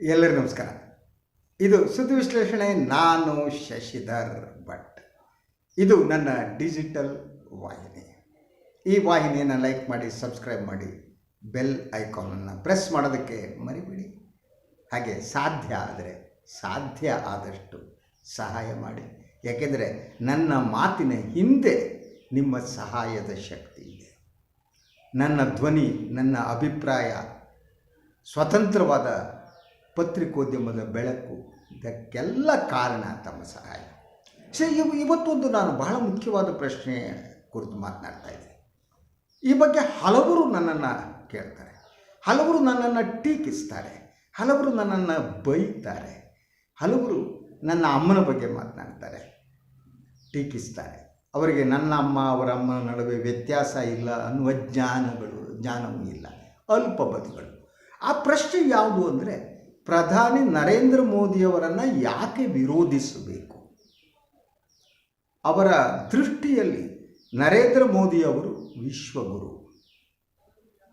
ಎಲ್ಲರಿಗೂ ನಮಸ್ಕಾರ. ಇದು ಸುದ್ದಿ ವಿಶ್ಲೇಷಣೆ, ನಾನು ಶಶಿಧರ್ ಭಟ್. ಇದು ನನ್ನ ಡಿಜಿಟಲ್ ವಾಹಿನಿ. ಈ ವಾಹಿನಿಯನ್ನು ಲೈಕ್ ಮಾಡಿ, ಸಬ್ಸ್ಕ್ರೈಬ್ ಮಾಡಿ, ಬೆಲ್ ಐಕಾನನ್ನು ಪ್ರೆಸ್ ಮಾಡೋದಕ್ಕೆ ಮರಿಬೇಡಿ. ಹಾಗೆ ಸಾಧ್ಯ ಆದರೆ, ಸಾಧ್ಯ ಆದಷ್ಟು ಸಹಾಯ ಮಾಡಿ. ಯಾಕೆಂದರೆ ನನ್ನ ಮಾತಿನ ಹಿಂದೆ ನಿಮ್ಮ ಸಹಾಯದ ಶಕ್ತಿ ಇದೆ. ನನ್ನ ಧ್ವನಿ, ನನ್ನ ಅಭಿಪ್ರಾಯ, ಸ್ವತಂತ್ರವಾದ ಪತ್ರಿಕೋದ್ಯಮದ ಬೆಳಕು, ಇದಕ್ಕೆಲ್ಲ ಕಾರಣ ತಮ್ಮ ಸಹಾಯ. ಸರಿ ಇವು, ಇವತ್ತೊಂದು ನಾನು ಬಹಳ ಮುಖ್ಯವಾದ ಪ್ರಶ್ನೆ ಕುರಿತು ಮಾತನಾಡ್ತಾ ಇದ್ದೆ ಈ ಬಗ್ಗೆ ಹಲವರು ನನ್ನನ್ನು ಕೇಳ್ತಾರೆ, ಹಲವರು ನನ್ನನ್ನು ಟೀಕಿಸ್ತಾರೆ, ಹಲವರು ನನ್ನನ್ನು ಬೈತಾರೆ, ಹಲವರು ನನ್ನ ಅಮ್ಮನ ಬಗ್ಗೆ ಮಾತನಾಡ್ತಾರೆ, ಟೀಕಿಸ್ತಾರೆ. ಅವರಿಗೆ ನನ್ನ ಅಮ್ಮ, ಅವರ ಅಮ್ಮನ ನಡುವೆ ವ್ಯತ್ಯಾಸ ಇಲ್ಲ ಅನ್ನುವ ಜ್ಞಾನಗಳು, ಜ್ಞಾನವೂ ಇಲ್ಲ, ಅಲ್ಪಬದಿಗಳು. ಆ ಪ್ರಶ್ನೆ ಯಾವುದು ಅಂದರೆ ಪ್ರಧಾನಿ ನರೇಂದ್ರ ಮೋದಿಯವರನ್ನು ಯಾಕೆ ವಿರೋಧಿಸಬೇಕು? ಅವರ ದೃಷ್ಟಿಯಲ್ಲಿ ನರೇಂದ್ರ ಮೋದಿಯವರು ವಿಶ್ವಗುರು.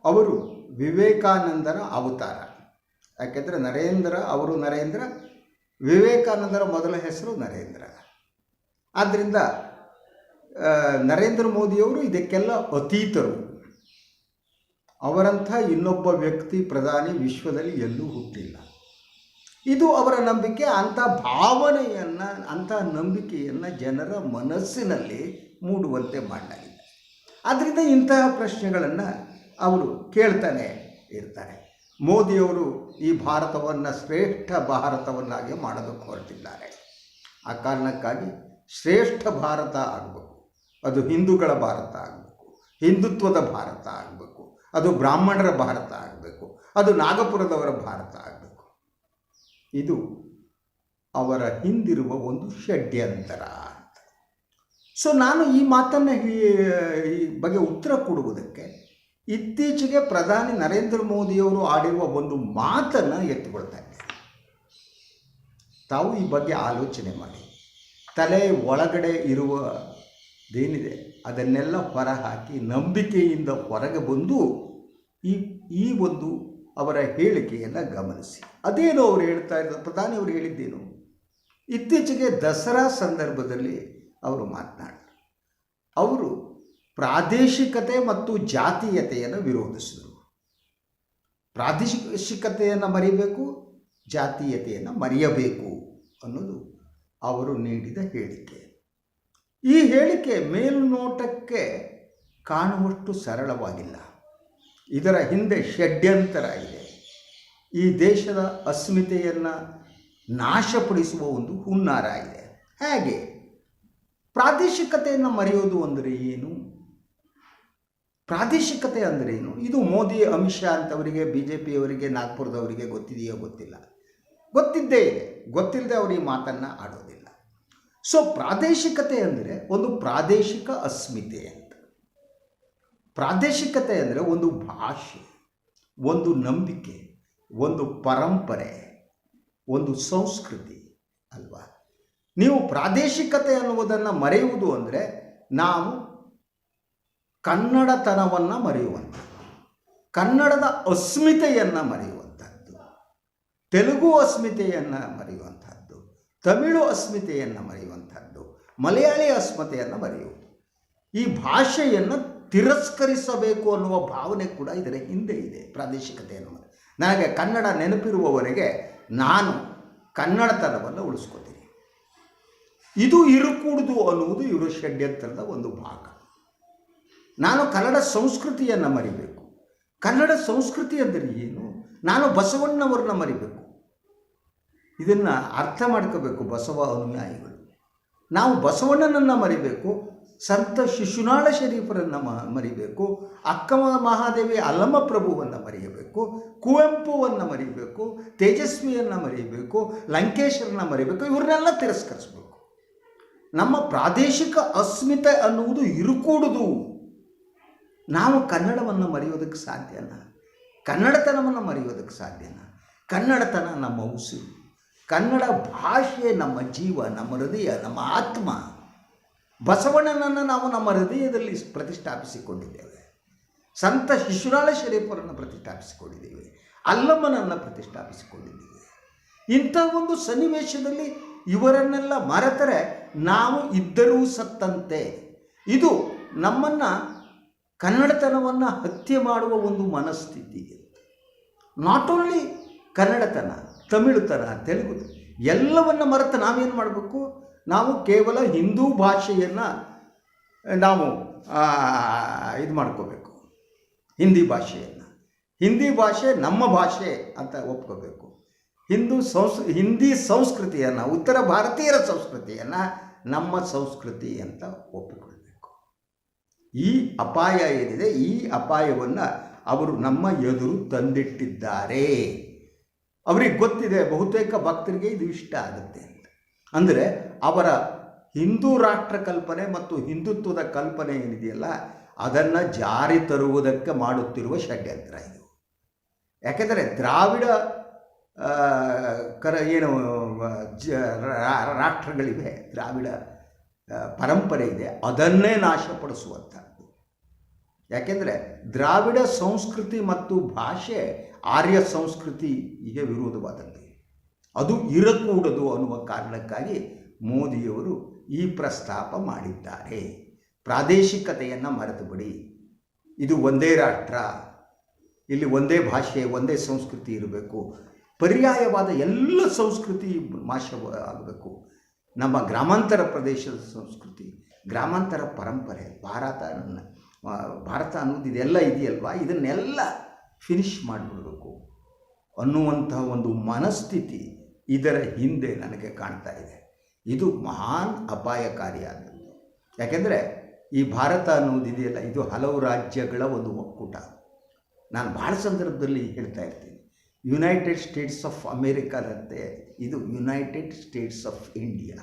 ಅವರು ವಿವೇಕಾನಂದರ ಅವತಾರ. ಯಾಕೆಂದರೆ ನರೇಂದ್ರ, ಅವರು ನರೇಂದ್ರ, ವಿವೇಕಾನಂದರ ಮೊದಲ ಹೆಸರು ನರೇಂದ್ರ. ಆದ್ದರಿಂದ ನರೇಂದ್ರ ಮೋದಿಯವರು ಇದಕ್ಕೆಲ್ಲ ಅತೀತರು. ಅವರಂಥ ಇನ್ನೊಬ್ಬ ವ್ಯಕ್ತಿ ಪ್ರಧಾನಿ ವಿಶ್ವದಲ್ಲಿ ಎಲ್ಲೂ ಹುಟ್ಟಿಲ್ಲ. ಇದು ಅವರ ನಂಬಿಕೆ, ಅಂಥ ಭಾವನೆಯನ್ನು, ಅಂಥ ನಂಬಿಕೆಯನ್ನು ಜನರ ಮನಸ್ಸಿನಲ್ಲಿ ಮೂಡುವಂತೆ ಮಾಡಲಾಗಿದೆ. ಆದ್ದರಿಂದ ಇಂತಹ ಪ್ರಶ್ನೆಗಳನ್ನು ಅವರು ಕೇಳ್ತಾನೆ ಇರ್ತಾರೆ. ಮೋದಿಯವರು ಈ ಭಾರತವನ್ನು ಶ್ರೇಷ್ಠ ಭಾರತವನ್ನಾಗಿ ಮಾಡೋದಕ್ಕೆ ಹೊರಟಿದ್ದಾರೆ. ಆ ಕಾರಣಕ್ಕಾಗಿ ಶ್ರೇಷ್ಠ ಭಾರತ ಆಗಬೇಕು, ಅದು ಹಿಂದೂಗಳ ಭಾರತ ಆಗಬೇಕು, ಹಿಂದುತ್ವದ ಭಾರತ ಆಗಬೇಕು, ಅದು ಬ್ರಾಹ್ಮಣರ ಭಾರತ ಆಗಬೇಕು, ಅದು ನಾಗಪುರದವರ ಭಾರತ ಆಗಬೇಕು. ಇದು ಅವರ ಹಿಂದಿರುವ ಒಂದು ಷಡ್ಯಂತರ ಸೊ ನಾನು ಈ ಮಾತನ್ನು ಈ- ಬಗ್ಗೆ ಉತ್ತರ ಕೊಡುವುದಕ್ಕೆ ಇತ್ತೀಚೆಗೆ ಪ್ರಧಾನಿ ನರೇಂದ್ರ ಮೋದಿಯವರು ಆಡಿರುವ ಒಂದು ಮಾತನ್ನು ಎತ್ತಿಕೊಳ್ತಾ ಇದ್ದೇನೆ ತಾವು ಈ ಬಗ್ಗೆ ಆಲೋಚನೆ ಮಾಡಿ. ತಲೆ ಒಳಗಡೆ ಏನಿದೆ, ಅದನ್ನೆಲ್ಲ ಹೊರಹಾಕಿ ನಂಬಿಕೆಯಿಂದ ಹೊರಗೆ ಬಂದು ಈ ಈ ಒಂದು ಅವರ ಹೇಳಿಕೆಯನ್ನು ಗಮನಿಸಿ. ಅದೇನು ಅವರು ಹೇಳ್ತಾ ಇದ್ದ ಪ್ರಧಾನಿ ಅವರು ಹೇಳಿದ್ದೇನು? ಇತ್ತೀಚೆಗೆ ದಸರಾ ಸಂದರ್ಭದಲ್ಲಿ ಅವರು ಮಾತನಾಡಿದರು. ಅವರು ಪ್ರಾದೇಶಿಕತೆ ಮತ್ತು ಜಾತೀಯತೆಯನ್ನು ವಿರೋಧಿಸಿದರು. ಪ್ರಾದೇಶಿಕತೆಯನ್ನು ಮರಿಬೇಕು, ಜಾತೀಯತೆಯನ್ನು ಮರೆಯಬೇಕು ಅನ್ನೋದು ಅವರು ನೀಡಿದ ಹೇಳಿಕೆ. ಈ ಹೇಳಿಕೆ ಮೇಲ್ನೋಟಕ್ಕೆ ಕಾಣುವಷ್ಟು ಸರಳವಾಗಿಲ್ಲ. ಇದರ ಹಿಂದೆ ಷಡ್ಯಂತರ ಇದೆ. ಈ ದೇಶದ ಅಸ್ಮಿತೆಯನ್ನು ನಾಶಪಡಿಸುವ ಒಂದು ಹುನ್ನಾರ ಇದೆ. ಹೇಗೆ? ಪ್ರಾದೇಶಿಕತೆಯನ್ನು ಮರೆಯೋದು ಅಂದರೆ ಏನು? ಪ್ರಾದೇಶಿಕತೆ ಅಂದರೆ ಏನು? ಇದು ಮೋದಿ, ಅಮಿತ್ ಶಾ ಅಂತವರಿಗೆ ಬಿ ಜೆ ಪಿಯವರಿಗೆ ನಾಗ್ಪುರದವರಿಗೆ ಗೊತ್ತಿದೆಯೋ ಗೊತ್ತಿಲ್ಲ. ಗೊತ್ತಿದ್ದೇ ಇದೆ. ಗೊತ್ತಿಲ್ಲದೆ ಅವರು ಈ ಮಾತನ್ನು ಆಡೋದಿಲ್ಲ. ಸೊ ಪ್ರಾದೇಶಿಕತೆ ಅಂದರೆ ಒಂದು ಪ್ರಾದೇಶಿಕ ಅಸ್ಮಿತೆ. ಪ್ರಾದೇಶಿಕತೆ ಅಂದರೆ ಒಂದು ಭಾಷೆ, ಒಂದು ನಂಬಿಕೆ, ಒಂದು ಪರಂಪರೆ, ಒಂದು ಸಂಸ್ಕೃತಿ ಅಲ್ವಾ? ನೀವು ಪ್ರಾದೇಶಿಕತೆ ಅನ್ನುವುದನ್ನು ಮರೆಯುವುದು ಅಂದರೆ ನಾವು ಕನ್ನಡತನವನ್ನು ಮರೆಯುವಂಥದ್ದು, ಕನ್ನಡದ ಅಸ್ಮಿತೆಯನ್ನು ಮರೆಯುವಂಥದ್ದು, ತೆಲುಗು ಅಸ್ಮಿತೆಯನ್ನು ಮರೆಯುವಂಥದ್ದು, ತಮಿಳು ಅಸ್ಮಿತೆಯನ್ನು ಮರೆಯುವಂಥದ್ದು, ಮಲಯಾಳಿ ಅಸ್ಮಿತೆಯನ್ನು ಮರೆಯುವುದು. ಈ ಭಾಷೆಯನ್ನು ತಿರಸ್ಕರಿಸಬೇಕು ಅನ್ನುವ ಭಾವನೆ ಕೂಡ ಇದರ ಹಿಂದೆ ಇದೆ, ಪ್ರಾದೇಶಿಕತೆ ಅನ್ನೋದು ನನಗೆ ಕನ್ನಡ ನೆನಪಿರುವವರೆಗೆ ನಾನು ಕನ್ನಡತನವನ್ನು ಉಳಿಸ್ಕೋತೀನಿ. ಇದು ಇರುಕೂಡುದು ಅನ್ನುವುದು ಇವರ ಷಡ್ಯಂತರದ ಒಂದು ಭಾಗ. ನಾನು ಕನ್ನಡ ಸಂಸ್ಕೃತಿಯನ್ನು ಮರಿಬೇಕು. ಕನ್ನಡ ಸಂಸ್ಕೃತಿ ಅಂದರೆ ಏನು? ನಾನು ಬಸವಣ್ಣವರನ್ನ ಮರಿಬೇಕು. ಇದನ್ನು ಅರ್ಥ ಮಾಡ್ಕೋಬೇಕು ಬಸವ ಅನುಯಾಯಿಗಳು. ನಾವು ಬಸವಣ್ಣನನ್ನು ಮರಿಬೇಕು ಸಂತ ಶಿಶುನಾಳ ಶರೀಫರನ್ನು ಮರಿಬೇಕು. ಅಕ್ಕ ಮಹಾದೇವಿ ಅಲ್ಲಮ್ಮ ಪ್ರಭುವನ್ನು ಮರೆಯಬೇಕು. ಕುವೆಂಪುವನ್ನು ಮರಿಬೇಕು. ತೇಜಸ್ವಿಯನ್ನು ಮರಿಬೇಕು ಲಂಕೇಶ್ವರನ ಮರಿಬೇಕು ಇವ್ರನ್ನೆಲ್ಲ ತಿರಸ್ಕರಿಸ್ಬೇಕು. ನಮ್ಮ ಪ್ರಾದೇಶಿಕ ಅಸ್ಮಿತೆ ಅನ್ನುವುದು ಇರುಕೂಡುದು. ನಾವು ಕನ್ನಡವನ್ನು ಮರೆಯೋದಕ್ಕೆ ಸಾಧ್ಯನ? ಕನ್ನಡತನವನ್ನು ಮರೆಯೋದಕ್ಕೆ ಸಾಧ್ಯನ? ಕನ್ನಡತನ ನಮ್ಮ ಉಸಿರು. ಕನ್ನಡ ಭಾಷೆ ನಮ್ಮ ಜೀವ, ನಮ್ಮ ಹೃದಯ, ನಮ್ಮ ಆತ್ಮ. ಬಸವಣ್ಣನನ್ನು ನಾವು ನಮ್ಮ ಹೃದಯದಲ್ಲಿ ಪ್ರತಿಷ್ಠಾಪಿಸಿಕೊಂಡಿದ್ದೇವೆ. ಸಂತ ಶಿಶುರಾಳ ಶರೀಫರನ್ನು ಪ್ರತಿಷ್ಠಾಪಿಸಿಕೊಂಡಿದ್ದೇವೆ. ಅಲ್ಲಮ್ಮನನ್ನು ಪ್ರತಿಷ್ಠಾಪಿಸಿಕೊಂಡಿದ್ದೇವೆ. ಇಂಥ ಒಂದು ಸನ್ನಿವೇಶದಲ್ಲಿ ಇವರನ್ನೆಲ್ಲ ಮರೆತರೆ ನಾವು ಇದ್ದರೂ ಸತ್ತಂತೆ. ಇದು ನಮ್ಮನ್ನು ಕನ್ನಡತನವನ್ನು ಹತ್ಯೆ ಮಾಡುವ ಒಂದು ಮನಸ್ಥಿತಿ. ನಾಟ್ ಓನ್ಲಿ ಕನ್ನಡತನ ತಮಿಳುತನ ತೆಲುಗು, ಎಲ್ಲವನ್ನು ಮರೆತು ನಾವೇನು ಮಾಡಬೇಕು? ನಾವು ಕೇವಲ ಹಿಂದೂ ಭಾಷೆಯನ್ನು ನಾವು ಇದು ಮಾಡ್ಕೋಬೇಕು. ಹಿಂದಿ ಭಾಷೆಯನ್ನು. ಹಿಂದಿ ಭಾಷೆ ನಮ್ಮ ಭಾಷೆ ಅಂತ ಒಪ್ಕೋಬೇಕು. ಹಿಂದೂ ಸಂಸ್, ಹಿಂದಿ ಸಂಸ್ಕೃತಿಯನ್ನು, ಉತ್ತರ ಭಾರತೀಯರ ಸಂಸ್ಕೃತಿಯನ್ನು ನಮ್ಮ ಸಂಸ್ಕೃತಿ ಅಂತ ಒಪ್ಪಿಕೊಳ್ಬೇಕು ಈ ಅಪಾಯ ಏನಿದೆ, ಈ ಅಪಾಯವನ್ನು ಅವರು ನಮ್ಮ ಎದುರು ತಂದಿಟ್ಟಿದ್ದಾರೆ. ಅವರಿಗೆ ಗೊತ್ತಿದೆ, ಬಹುತೇಕ ಭಕ್ತರಿಗೆ ಇದು ಇಷ್ಟ ಆಗುತ್ತೆ ಅಂದರೆ ಅವರ ಹಿಂದೂ ರಾಷ್ಟ್ರ ಕಲ್ಪನೆ ಮತ್ತು ಹಿಂದುತ್ವದ ಕಲ್ಪನೆ ಏನಿದೆಯಲ್ಲ, ಅದನ್ನು ಜಾರಿ ತರುವುದಕ್ಕೆ ಮಾಡುತ್ತಿರುವ ಷಡ್ಯಂತ್ರ ಇದು. ಯಾಕೆಂದರೆ ದ್ರಾವಿಡ ಕರ, ಏನು, ಜ ರಾಷ್ಟ್ರಗಳಿವೆ, ದ್ರಾವಿಡ ಪರಂಪರೆ ಇದೆ, ಅದನ್ನೇ ನಾಶಪಡಿಸುವಂಥದ್ದು ಯಾಕೆಂದರೆ ದ್ರಾವಿಡ ಸಂಸ್ಕೃತಿ ಮತ್ತು ಭಾಷೆ ಆರ್ಯ ಸಂಸ್ಕೃತಿಗೆ ವಿರೋಧವಾದದ್ದು ಅದು ಇರಕೂಡದು ಅನ್ನುವ ಕಾರಣಕ್ಕಾಗಿ ಮೋದಿಯವರು ಈ ಪ್ರಸ್ತಾಪ ಮಾಡಿದ್ದಾರೆ. ಪ್ರಾದೇಶಿಕತೆಯನ್ನು ಮರೆತುಬಿಡಿ. ಇದು ಒಂದೇ ರಾಷ್ಟ್ರ. ಇಲ್ಲಿ ಒಂದೇ ಭಾಷೆ, ಒಂದೇ ಸಂಸ್ಕೃತಿ ಇರಬೇಕು. ಪರ್ಯಾಯವಾದ ಎಲ್ಲ ಸಂಸ್ಕೃತಿ ಮಾಶ ಆಗಬೇಕು ನಮ್ಮ ಗ್ರಾಮಾಂತರ ಪ್ರದೇಶದ ಸಂಸ್ಕೃತಿ, ಗ್ರಾಮಾಂತರ ಪರಂಪರೆ, ಭಾರತ ಭಾರತ ಅನ್ನೋದು ಇದೆಲ್ಲ ಇದೆಯಲ್ವಾ? ಇದನ್ನೆಲ್ಲ ಫಿನಿಶ್ ಮಾಡಿಬಿಡಬೇಕು ಅನ್ನುವಂತಹ ಒಂದು ಮನಸ್ಥಿತಿ ಇದರ ಹಿಂದೆ ನನಗೆ ಕಾಣ್ತಾ ಇದೆ. ಇದು ಮಹಾನ್ ಅಪಾಯಕಾರಿಯಾದದ್ದು. ಯಾಕೆಂದರೆ ಈ ಭಾರತ ಅನ್ನೋದು ಇದೆಯಲ್ಲ, ಇದು ಹಲವು ರಾಜ್ಯಗಳ ಒಂದು ಒಕ್ಕೂಟ. ನಾನು ಭಾಳ ಸಂದರ್ಭದಲ್ಲಿ ಹೇಳ್ತಾ ಇರ್ತೀನಿ. ಯುನೈಟೆಡ್ ಸ್ಟೇಟ್ಸ್ ಆಫ್ ಅಮೇರಿಕಾದಂತೆ ಇದು United States of India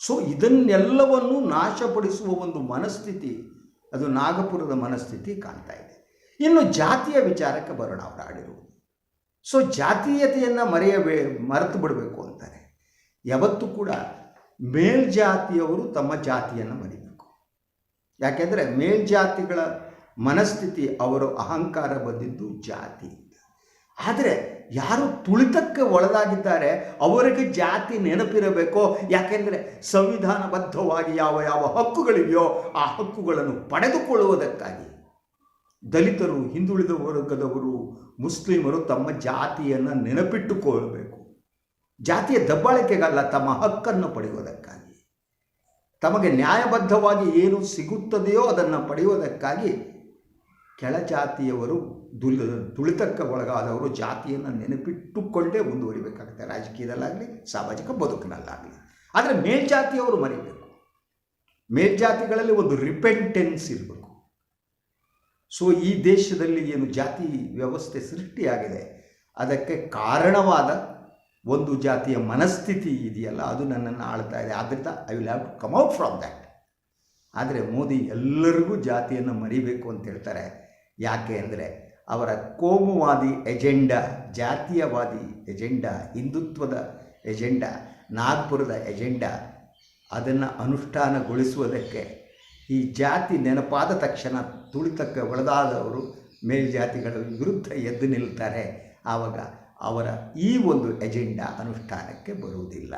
so ಇದನ್ನೆಲ್ಲವನ್ನು ನಾಶಪಡಿಸುವ ಒಂದು ಮನಸ್ಥಿತಿ, ಅದು ನಾಗಪುರದ ಮನಸ್ಥಿತಿ ಕಾಣ್ತಾ ಇದೆ. ಇನ್ನು ಜಾತಿಯ ವಿಚಾರಕ್ಕೆ ಬರೋಣ, ಅವರು ಆಡಿರುವುದು ಸೊ ಜಾತೀಯತೆಯನ್ನು ಮರೆಯಬೇ ಮರೆತು ಬಿಡಬೇಕು ಅಂತಾರೆ. ಯಾವತ್ತೂ ಕೂಡ ಮೇಲ್ಜಾತಿಯವರು ತಮ್ಮ ಜಾತಿಯನ್ನು ಮರಿಬೇಕು. ಯಾಕೆಂದರೆ ಮೇಲ್ಜಾತಿಗಳ ಮನಸ್ಥಿತಿ ಅವರು ಅಹಂಕಾರ ಬಂದಿದ್ದು ಜಾತಿ. ಆದರೆ ಯಾರು ತುಳಿತಕ್ಕೆ ಒಳಗಾಗಿದ್ದಾರೆ, ಅವರಿಗೆ ಜಾತಿ ನೆನಪಿರಬೇಕೋ? ಯಾಕೆಂದರೆ ಸಂವಿಧಾನಬದ್ಧವಾಗಿ ಯಾವ ಯಾವ ಹಕ್ಕುಗಳಿವೆಯೋ ಆ ಹಕ್ಕುಗಳನ್ನು ಪಡೆದುಕೊಳ್ಳುವುದಕ್ಕಾಗಿ. ದಲಿತರು, ಹಿಂದುಳಿದ ವರ್ಗದವರು, ಮುಸ್ಲಿಮರು ತಮ್ಮ ಜಾತಿಯನ್ನು ನೆನಪಿಟ್ಟುಕೊಳ್ಬೇಕು. ಜಾತಿಯ ದಬ್ಬಾಳಿಕೆಗಲ್ಲ, ತಮ್ಮ ಹಕ್ಕನ್ನು ಪಡೆಯುವುದಕ್ಕಾಗಿ. ತಮಗೆ ನ್ಯಾಯಬದ್ಧವಾಗಿ ಏನು ಸಿಗುತ್ತದೆಯೋ ಅದನ್ನು ಪಡೆಯುವುದಕ್ಕಾಗಿ ಕೆಳಜಾತಿಯವರು ದುಲ್, ತುಳಿತಕ್ಕೆ ಒಳಗಾದವರು ಜಾತಿಯನ್ನು ನೆನಪಿಟ್ಟುಕೊಂಡೇ ಮುಂದುವರಿಬೇಕಾಗುತ್ತೆ. ರಾಜಕೀಯದಲ್ಲಾಗಲಿ, ಸಾಮಾಜಿಕ ಬದುಕಿನಲ್ಲಾಗಲಿ. ಆದರೆ ಮೇಲ್ಜಾತಿಯವರು ಮರಿಬೇಕು. ಮೇಲ್ಜಾತಿಗಳಲ್ಲಿ ಒಂದು ರಿಪೆಂಟೆನ್ಸ್ ಇರಬೇಕು. ಸೊ ಈ ದೇಶದಲ್ಲಿ ಏನು ಜಾತಿ ವ್ಯವಸ್ಥೆ ಸೃಷ್ಟಿಯಾಗಿದೆ, ಅದಕ್ಕೆ ಕಾರಣವಾದ ಒಂದು ಜಾತಿಯ ಮನಸ್ಥಿತಿ ಇದೆಯಲ್ಲ, ಅದು ನನ್ನನ್ನು ಆಳ್ತಾ ಇದೆ. ಆದ್ದರಿಂದ I will have to come out from that ಆದರೆ ಮೋದಿ ಎಲ್ಲರಿಗೂ ಜಾತಿಯನ್ನು ಮರಿಬೇಕು ಅಂತ ಹೇಳ್ತಾರೆ. ಯಾಕೆ ಅಂದರೆ ಅವರ ಕೋಮುವಾದಿ ಎಜೆಂಡಾ, ಜಾತೀಯವಾದಿ ಎಜೆಂಡಾ, ಹಿಂದುತ್ವದ ಎಜೆಂಡಾ, ನಾಗ್ಪುರದ ಎಜೆಂಡಾ, ಅದನ್ನು ಅನುಷ್ಠಾನಗೊಳಿಸುವುದಕ್ಕೆ ಈ ಜಾತಿ ನೆನಪಾದ ತಕ್ಷಣ ತುಳಿತಕ್ಕೆ ಒಳದಾದವರು ಮೇಲ್ಜಾತಿಗಳ ವಿರುದ್ಧ ಎದ್ದು ನಿಲ್ತಾರೆ. ಆವಾಗ ಅವರ ಈ ಒಂದು ಎಜೆಂಡಾ ಅನುಷ್ಠಾನಕ್ಕೆ ಬರುವುದಿಲ್ಲ.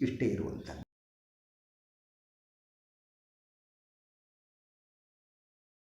ಇಷ್ಟೇ ಇರುವಂಥದ್ದು.